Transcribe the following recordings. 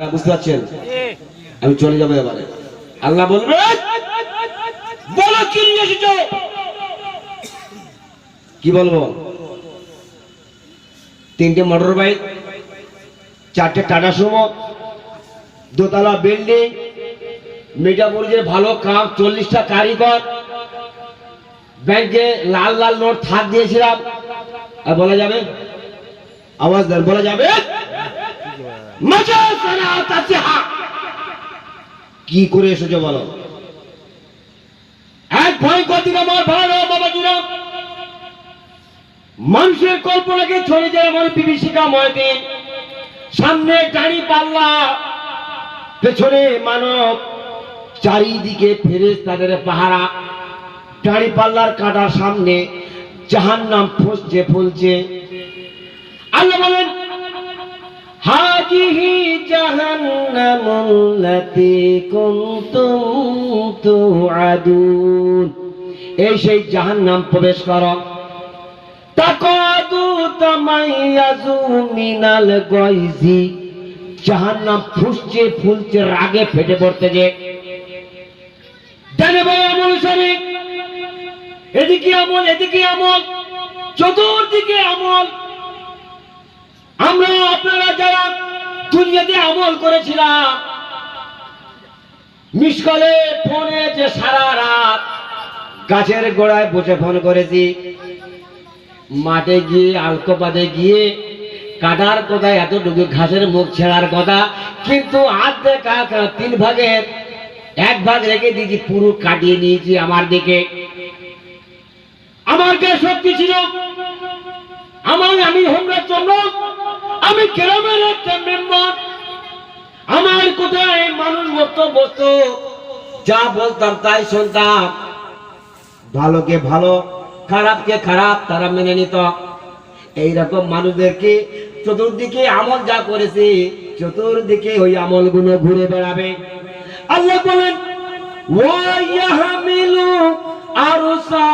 বুঝতে পারছেন? আমি চলে যাব এবারে। আল্লাহ বলবে, বলো কি বলব? তিনটে মোটর বাইক চারটে টাটা সুমো দোতলা বিল্ডিং মির্জাপুরের ভালো কাম চল্লিশটা কারিগর ব্যাংকে লাল লাল নোট থাক দিয়েছিলাম। আর বলা যাবে? আওয়াজ বলা যাবে। কি করে এসেছ বলো? এক ভয়ঙ্কর দিন আমার ভালো বাবা বাবাজিরা। মানুষের কল্পনাকে ছড়ে যায় আমার বিভীষিকা ময়তে সামনে গাড়ি পাল্লা, পেছনে মানব। চারিদিকে ফেরেস তাদের পাহারা। গাড়ি পাল্লার কাটার সামনে জাহান নাম ফসছে, ফুলছে। আল্লাহ বলেন হাজিহি জাহান্নামুল্লাতি কুনতুম তুআদুন এই সেই জাহান্নাম প্রবেশ করো। তাকাদু তামাইয়াজু মিনাল গায়জি জাহান্নাম ফুসছে, ফুলছে, রাগে ফেটে পড়তে যে। ডানে বাই আমল সারে এদিকে আমল এদিকে আমল। চতুর্দিকে আমল। আমরা আপনারা যারা দুনিয়াতে আমল করেছিলাম, মিসকলে ফোনে যে সারা রাত গাছের গোড়ায় বসে ফোন করেছি, মাঠে গিয়ে আলকোপাতে গিয়ে কাটার কথা, এতটুকু ঘাসের মুখ ছেঁড়ার কথা, কিন্তু আর্ধেক তিন ভাগের, এক ভাগ রেখে দিয়েছি, পুরো কাটিয়ে নিয়েছি আমার দিকে। আমার কে শক্তি ছিল আমার আমি হোমরাজ চন্দ্র আমি গ্রামের একটা মেম্বার। আমার কোথায় মানুষ বসতো বসতো? যা বলতাম তাই শুনতাম। ভালোকে ভালো, খারাপকে খারাপ তারা মেনে নিত। এইরকম মানুষদেরকে চতুর্দিকে আমল যা করেছে, চতুর্দিকে ওই আমলগুলো ঘুরে বেড়াবে। আল্লাহ বলেন, ওয়াইয়াহমিলু আরসা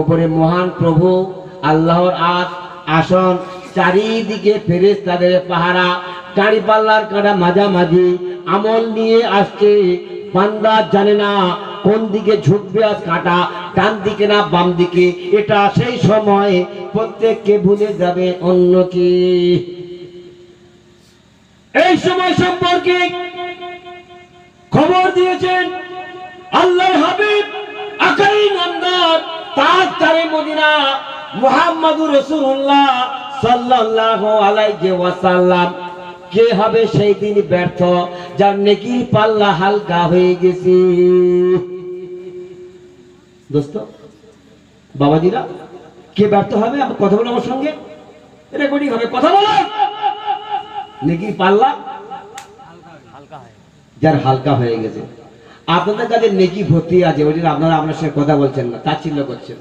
উপরে মহান প্রভু আল্লাহর আস আসন, চারিদিকে ফেরেশতাদের পাহারা গাড়ি পাল্লার কাটা মাঝামাঝি, আমল নিয়ে আসছে। বান্দা জানে না কোন দিকে ঝুঁকবে আজ কাটা, ডান দিকে না বাম দিকে। এটা সেই সময়, প্রত্যেককে ভুলে যাবে অন্য কি। এই সময় সম্পর্কে খবর দিয়েছেন আল্লাহর হাবিব আকাই নন্দন তাজ তারে মদিনা, মুহাম্মাদুর রাসূলুল্লাহ সাল্লাল্লাহু আলাইহি ওয়াসাল্লাম। কে হবে সেই দিন ব্যর্থ, যার নেকি পাল্লা হালকা হয়ে গেছে। দোস্ত, বাবাজিরা, কে ব্যর্থ হবে? আমার কথা বলো আমার সঙ্গে। রেকর্ডিং হবে, কথা বলো। নেকি পাল্লা যার হালকা হয়ে গেছে আপনাদের কাছে নেকি ভর্তি আছে ওই জন্য আপনারা আপনার সঙ্গে কথা বলছেন না তাচ্ছিল্য করছেন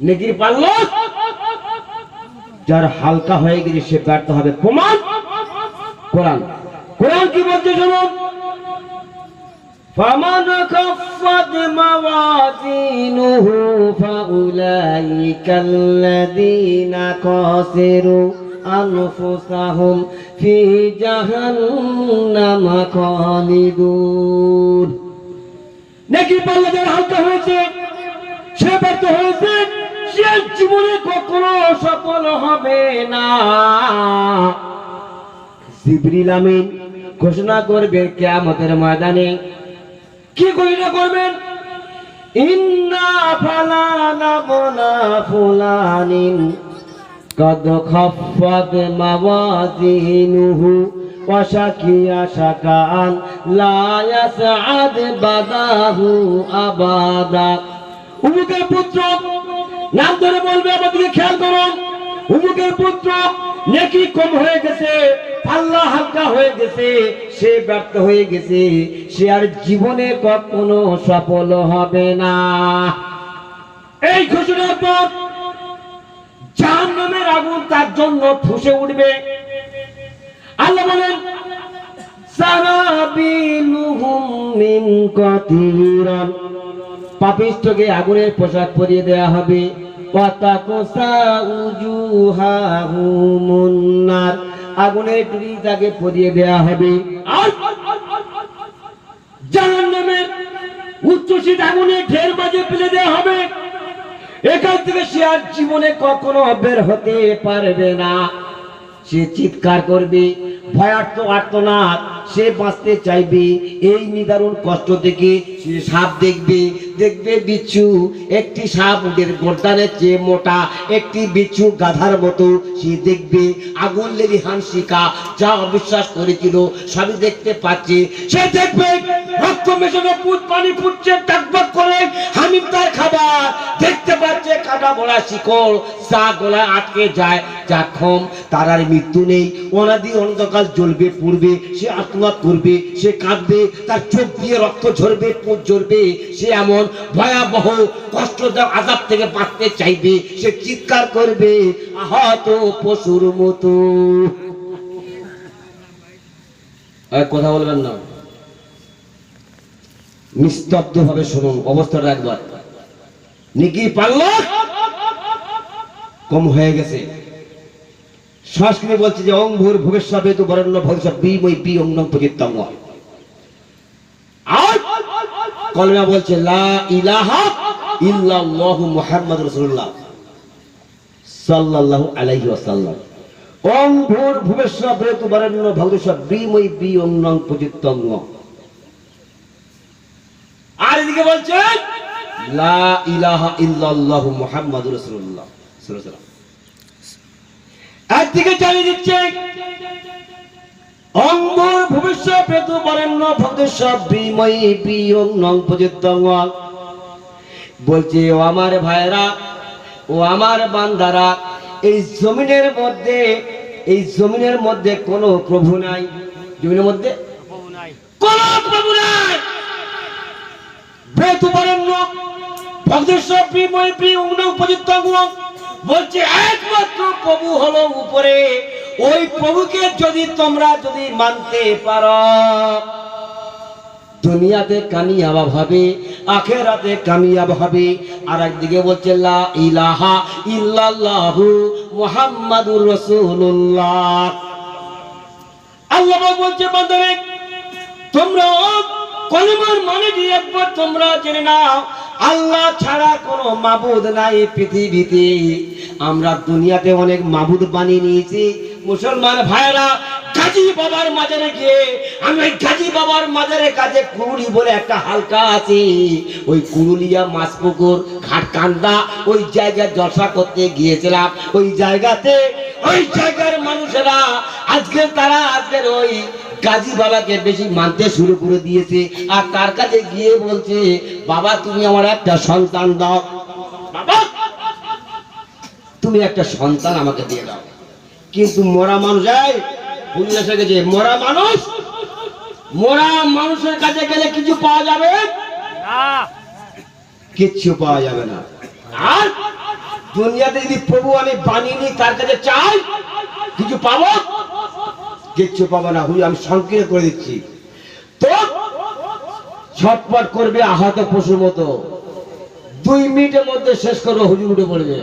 নেকির পাল্লা যার হালকা হয়ে গেছে সে ব্যর্থ হবে প্রমাণ কোরআন কোরআন কি বলছে শুনুন فمن خفت موازينه فأولئك الذين خسروا أنفسهم في جهنم خالدون নাকি পাল্লা যারা হালকা হয়েছে সে ব্যর্থ হয়েছে সে জীবনে কখনো সফল হবে না জিবরিল আমিন ঘোষণা করবেন কেয়ামতের ময়দানে কি ঘোষণা করবেন ইন্না ফালানা বনা ফুলানিন قد خفت موازينه وشكي شكاء لا يسعد بداه أبدا উমুকের পুত্র নাম ধরে বলবে আমাদেরকে খেয়াল করুন উমুকের পুত্র নেকি কম হয়ে গেছে পাল্লা হালকা হয়ে গেছে সে ব্যর্থ হয়ে গেছে সে আর জীবনে কখনো সফল হবে না এই ঘোষণার পর জাহান্নামের আগুন তার জন্য ফুসে উঠবে। আল্লাহ বলেন পাপিষ্ঠকে আগুনের পোশাক পরিয়ে দেয়া হবে। আগুনের টুরি তাকে পরিয়ে দেয়া হবে। জাহান্নামের উচ্চশীত আগুনে ঢের বাজে ফেলে দেয়া হবে। এখান থেকে সে আর জীবনে কখনো বের হতে পারবে না। সে চিৎকার করবে, ভয়ার্থ আর্তনাদ সে বাঁচতে চাইবে। এই নিদারুণ কষ্ট থেকে সে সাপ দেখবে দেখবে বিচ্ছু। একটি সাপ ওদের গর্দানের চেয়ে মোটা, একটি বিচ্ছু গাধার মতো সে দেখবে। আগুন লেলি হানসিকা, যা অবিশ্বাস করেছিল, সবই দেখতে পাচ্ছে। সে দেখবে রক্ত মেশানো পুত, পানি ফুটছে টকবক করে হামিম তার খাবার। দেখতে পাচ্ছে কাটা বড়া শিকড় চা গলায় আটকে যায়। যা ক্ষম তার আর মৃত্যু নেই। অনাদি অনন্তকাল জ্বলবে, পড়বে, সে আত্মনাদ করবে, সে কাঁদবে, তার চোখ দিয়ে রক্ত ঝরবে পুঁজ ঝরবে। সে এমন ভয়াবহ কষ্টদায়ক আজাব থেকে বাঁচতে চাইবে, সে চিৎকার করবে, আহত পশুর মতো। কথা বলবেন না। নিস্তব্ধ ভাবে শুনুন অবস্থাটা একবার। নিকি পারল? কম হয়ে গেছে। সংস্কৃতি বলছে যে অং ভূর ভবিষ্যৎ বেতু বরণ্য ভবিষ্যৎ বি মই বি অং নং কলমা বলছে, লা ইলাহা ইল্লাল্লাহু মুহাম্মাদ রাসূলুল্লাহ সাল্লাল্লাহু আলাইহি ওয়াসাল্লাম। অং ভূর ভবিষ্যৎ বেতু বরণ্য ভবিষ্যৎ বি মই বি অং নং আর এদিকে বলছে লা ইলাহা ইল্লাল্লাহু মুহাম্মাদুর রাসূলুল্লাহ। সাল্লাল্লাহু একদিকে চালিয়ে দিচ্ছে। ভবিষ্যৎ পেতু বরেণ্য বিময়ী বিয়োগ নং বলছে ও আমার ভাইরা ও আমার বান্দারা এই জমিনের মধ্যে এই জমিনের মধ্যে কোনো প্রভু নাই। জমিনের মধ্যে কোন প্রভু নাই। নং বলছে, একমাত্র প্রভু উপরে। ওই প্রভুকে যদি তোমরা যদি মানতে পারো, দুনিয়াতে কামিয়াব হবে, আখেরাতে কামিয়াব হবে। আর একদিকে বলছে, লা ইলাহা আল্লাহ বলছে তোমরা কলমার মানে দিয়ে একবার তোমরা জেনে নাও? আল্লাহ ছাড়া কোনো মাবুদ নাই পৃথিবীতে। আমরা দুনিয়াতে অনেক মাবুদ বানিয়ে নিয়েছি। মুসলমান ভাইরা গাজী বাবার মাজারে গিয়ে আমি গাজী বাবার মাজারের কাছে কুড়ুলি বলে একটা হালকা আছে। ওই কুড়ুলিয়া মাছ পুকুর ঘাট কান্দা ওই জায়গায় জলসা করতে গিয়েছিলাম। ওই জায়গাতে, ওই জায়গার মানুষেরা আজকে তারা আজকের ওই গাজী বাবাকে বেশি মানতে শুরু করে দিয়েছে। আর তার কাছে গিয়ে বলছে বাবা তুমি আমার একটা সন্তান দাও। বাবা তুমি একটা সন্তান আমাকে দিয়ে দাও। কিন্তু মরা মানুষ এসে গেছে মরা মানুষ মরা মানুষের কাছে গেলে কিছু পাওয়া যাবে? কিচ্ছু পাওয়া যাবে না। আর দুনিয়াতে যদি প্রভু আমি বানিয়ে নিই তার কাছে চাই কিছু পাবো? কিচ্ছু পাবো না। হুই আমি সংকীর্ণ করে দিচ্ছি। তো ছটপট করবে আহত পশুর মতো। দুই মিনিটের মধ্যে শেষ করবে হুজুর উঠে পড়বে।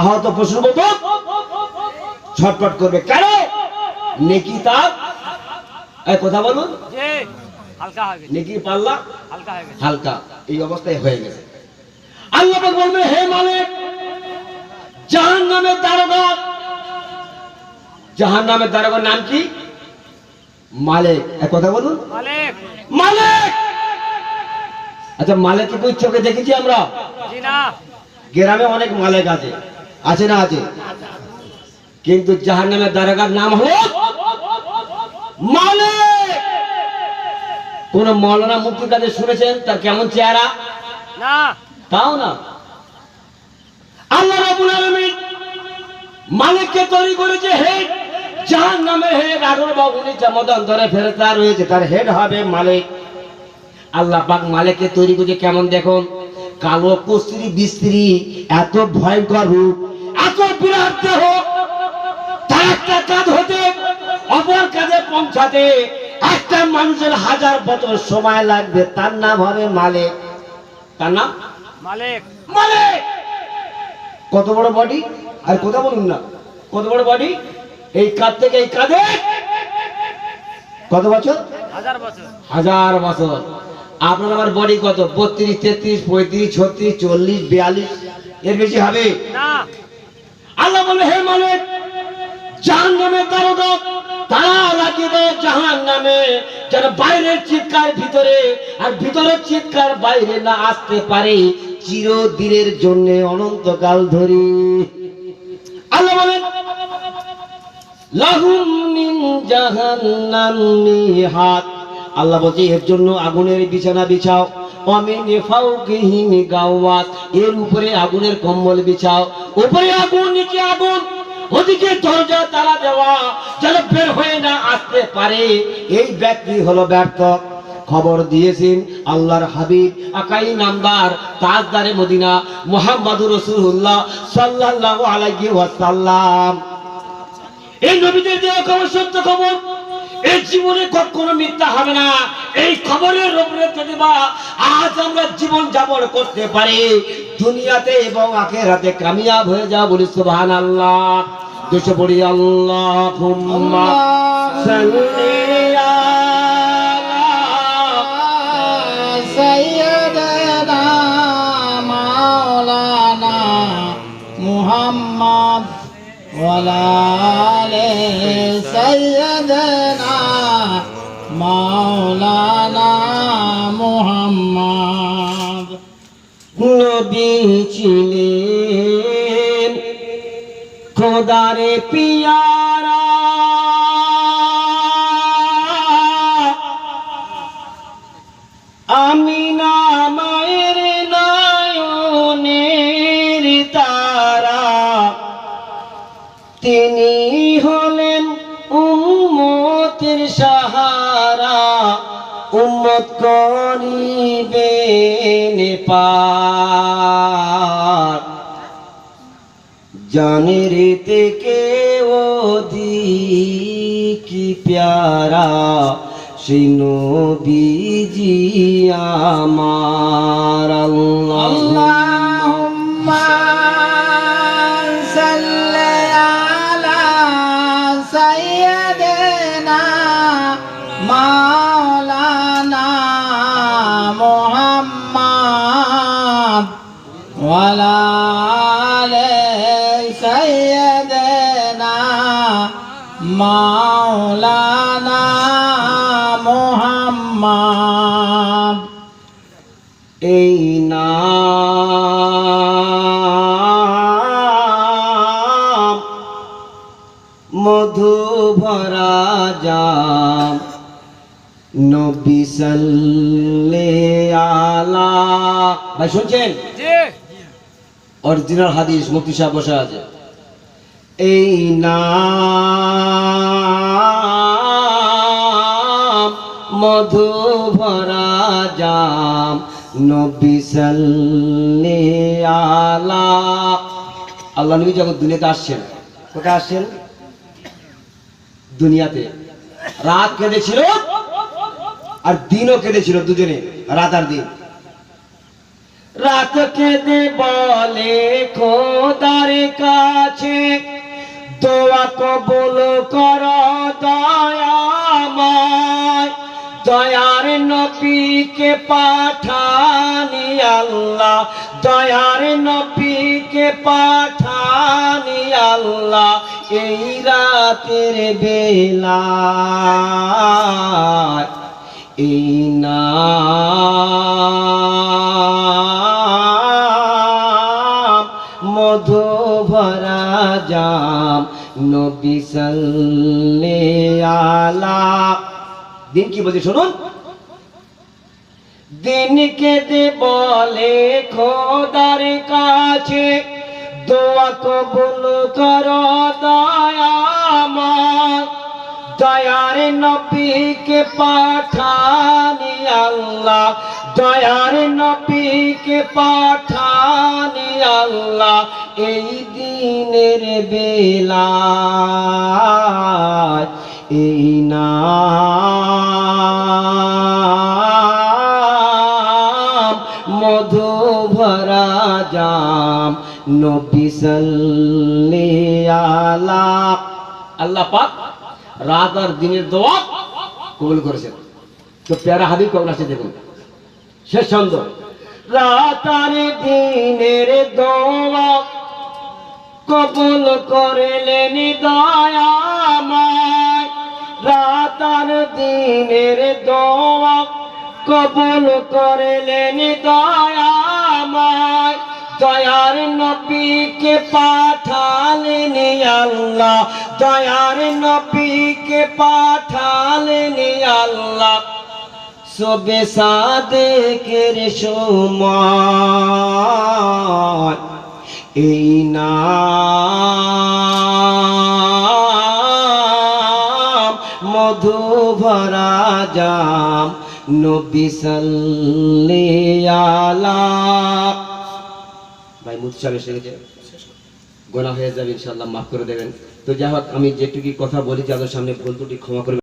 আহত পশুর মতো ছটপট করবে। কেন? নেকি তার কথা বলুন। নেকি পাল্লা? হালকা হয়ে এই অবস্থায় হয়ে গেছে। আল্লাহ বলবে হে মালিক জাহান নামের দারোগা জাহান নামের দারোগার নাম কি? মালিক। এক কথা বলুন। মালিক। আচ্ছা মালিক কি চোখে দেখেছি আমরা। গ্রামে অনেক মালিক আছে। আছে না আছে? কিন্তু জাহান নামের দারোগার নাম হলো মালিক! কোন মৌলানা মুক্তির কাছে শুনেছেন? তার কেমন চেহারা? না। তাও না। আল্লাহ আলামিন মালিককে তৈরি করেছে যার নামে হেড আঠারো বা উনিশ মদন ধরে ফেরতা রয়েছে তার হেড হবে মালিক। আল্লাহ পাক মালিককে তৈরি করেছে কেমন দেখুন? কালো কুস্ত্রি বিস্ত্রি এত ভয়ঙ্কর রূপ এত বিরাট দেহ। তার একটা কাজ হতে অপর কাজে পৌঁছাতে একটা মানুষের হাজার বছর সময় লাগবে তার নাম হবে মালিক। তার নাম? মালিক। মালিক! কত বড় বডি আর কথা বলুন না। কত বড় বডি এই কাঁধ থেকে? এই কাঁধে কত বছর? হাজার বছর। হাজার বছর। আপনার আমার বডি কত? বত্রিশ তেত্রিশ পঁয়ত্রিশ ছত্রিশ চল্লিশ বিয়াল্লিশ। এর বেশি হবে? আল্লাহ বলে হে মালিক জাহান নামে তারা দাও জাহান নামে যেন বাইরের চিৎকার ভিতরে আর ভিতরের চিৎকার বাইরে না আসতে পারে চিরদিনের জন্য অনন্তকাল ধরে। আল্লাহ বলেন আল্লাহ বলছে, এর জন্য আগুনের বিছানা বিছাও। এর উপরে আগুনের কম্বল বিছাও। উপরে আগুন, নিচে আগুন। ওদিকে দরজা, তালা দেওয়া, যেন বের হয়ে না আসতে পারে। এই ব্যক্তি হলো ব্যর্থ। খবর দিয়েছেন আল্লাহর হাবিব, আকাই নামদার তাজদারে মদিনা, মোহাম্মদুর রসুল্লাহ সাল্লাল্লাহু আলাইহি ওয়াসাল্লাম। এই নবীদের দেওয়া খবর, সত্য খবর, এই জীবনে কখনো মিথ্যা হবে না। এই খবরের রবরে প্রতিভা আজ আমরা জীবন যাপন করতে পারি। দুনিয়াতে এবং আখেরাতে কামিয়াব হয়ে যা বলি সুবহান আল্লাহ দুশো বলি আল্লাহ সৈয়দনা আলালে সৈয়দনা মাওলানা মোহাম্মদ নবী ছিলেন খোদারে পিয়া উম্মতের সাহারা উম্মত করিবেন পার জানের থেকে কি প্যারা সেই নবীজি আমার আল্লাহ। না মাওলানা মোহাম্মদ ওয়ালালে সৈয়দেনা মাওলানা মোহাম্মদ। এই না মধু ভরা জাম। নবী সাল্লে আলা। ভাই শুনছেন? জি। অরিজিনাল হাদিস মুফতি সাহেব বসে আছে। এই নাম মধু ভরা জাম। নবী সাল্লে আলা। আল্লাহ নবী যখন দুনিয়াতে আসছেন কোথায় আসছেন? দুনিয়াতে। রাত কেঁদেছিল আর দিনও কেঁদেছিল দুজনে, রাত আর দিন। রাত কেঁদে বলে খোদার কাছে, দোয়া কবুল কর দয়াময় দয়ার নবীকে পাঠানি আল্লাহ, দয়ার নবীকে পাঠানি আল্লাহ। এই রাতের বেলা এই নাম মধু ভরা জাম নবী সাল্লে দিন কি বলছে শুনুন। দিনকে দে বলে খোদার কাছে দোয়া কবুল কর দয়াময় দয়ার নবীকে পাঠানি আল্লাহ, দয়ার নবীকে পাঠানি আল্লাহ এই দিনের বেলা এই নাম মধু ভরা জাম। নবী সাল্লি আলা। আল্লাহ পাক রাত আর দিনের দোয়া কবুল করেছেন। তো প্যারা হাবিব কবুল আছে দেখুন। শেষ ছন্দ। রাত আর দিনের দোয়া কবুল করলেন দয়াময়। রাত আর দিনের দোয়া কবুল করলেন দয়াময়। দয়ার নবীকে পাঠালেন আল্লাহ। দয়ার নবীকে পাঠালেন আল্লাহ। সবে সাদেকের সময় এই নাম মধু ভরা জাম। নবী সাল্লি আলা ভাই মুৎসাব এসে গেছে। গোনা হয়ে যাবে ইনশাল্লাহ মাফ করে দেবেন। তো যাই হোক, আমি যেটুকু কথা বলি যাদের সামনে ভুল ত্রুটি ক্ষমা করবেন।